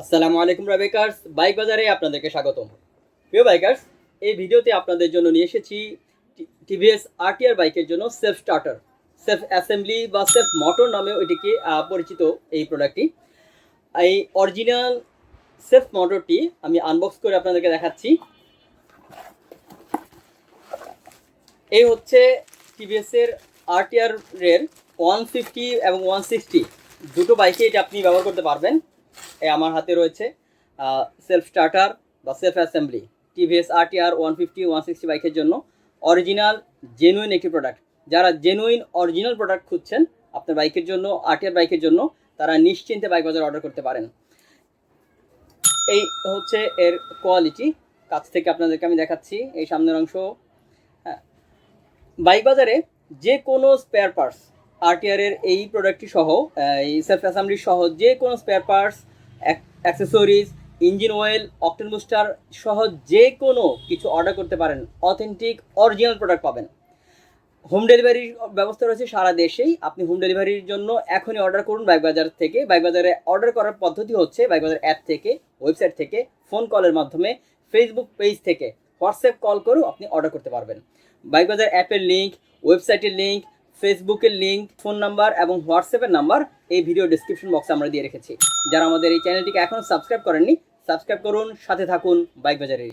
আসসালামু আলাইকুম রাবেকার্স বাইক বাজারে আপনাদেরকে স্বাগতম। প্রিয় বাইকার্স, এই ভিডিওতে আপনাদের জন্য নিয়ে এসেছি টিভিএস আরটিআর বাইকের জন্য সেলফ স্টার্টার, সেলফ অ্যাসেম্বলি বা সেলফ মোটর নামেও এটিকে পরিচিত এই প্রোডাক্টটি। এই অরিজিনাল সেলফ মোটরটি আমি আনবক্স করে আপনাদেরকে দেখাচ্ছি। এই হচ্ছে টিভিএস এর আরটিআর এর ওয়ান ফিফটি এবং ওয়ান সিক্সটি। দুটো বাইকে এটা আপনি ব্যবহার করতে পারবেন। আমার হাতে রয়েছে সেলফ স্টার্টার বা self assembly TVS RTR one fifty one sixty বাইকের জন্য। অরিজিনাল জেনুইন একটি প্রোডাক্ট যারা জেনুইন অরিজিনাল প্রোডাক্ট খুঁজছেন আপনার বাইকের জন্য আরটিআর বাইকের জন্য, তারা নিশ্চিন্তে বাইক বাজার অর্ডার করতে পারেন। এই হচ্ছে এর কোয়ালিটি কাছ থেকে আপনাদেরকে আমি দেখাচ্ছি এই সামনের অংশ। হ্যাঁ। বাইক বাজারে যে কোনো স্পেয়ার পার্টস আরটিআর এর এই প্রোডাক্টটি সহ এই সেলফ অ্যাসেম্বলি সহ যে কোনো spare parts accessories engine oil octane booster সহ যে কোনো কিছু অর্ডার করতে পারেন অথেন্টিক অরিজিনাল প্রোডাক্ট পাবেন। হোম ডেলিভারির ব্যবস্থা রয়েছে সারা দেশেই। আপনি হোম ডেলিভারির জন্য এখনই অর্ডার করুন বাইক বাজার থেকে। বাইক বাজারে অর্ডার করার পদ্ধতি হচ্ছে বাইক বাজার অ্যাপ থেকে ওয়েবসাইট থেকে ফোন কলের মাধ্যমে ফেসবুক পেজ থেকে হোয়াটসঅ্যাপ কল করেও আপনি অর্ডার করতে পারবেন। বাইক বাজার অ্যাপের লিঙ্ক ওয়েবসাইটের লিঙ্ক ফেসবুকের লিঙ্ক ফোন নাম্বার এবং হোয়াটসঅ্যাপের নাম্বার এই ভিডিও ডিসক্রিপশন বক্সে আমরা দিয়ে রেখেছি। যারা আমাদের এই চ্যানেলটিকে এখনও সাবস্ক্রাইব করেননি সাবস্ক্রাইব করুন, সাথে থাকুন বাইক বাজারের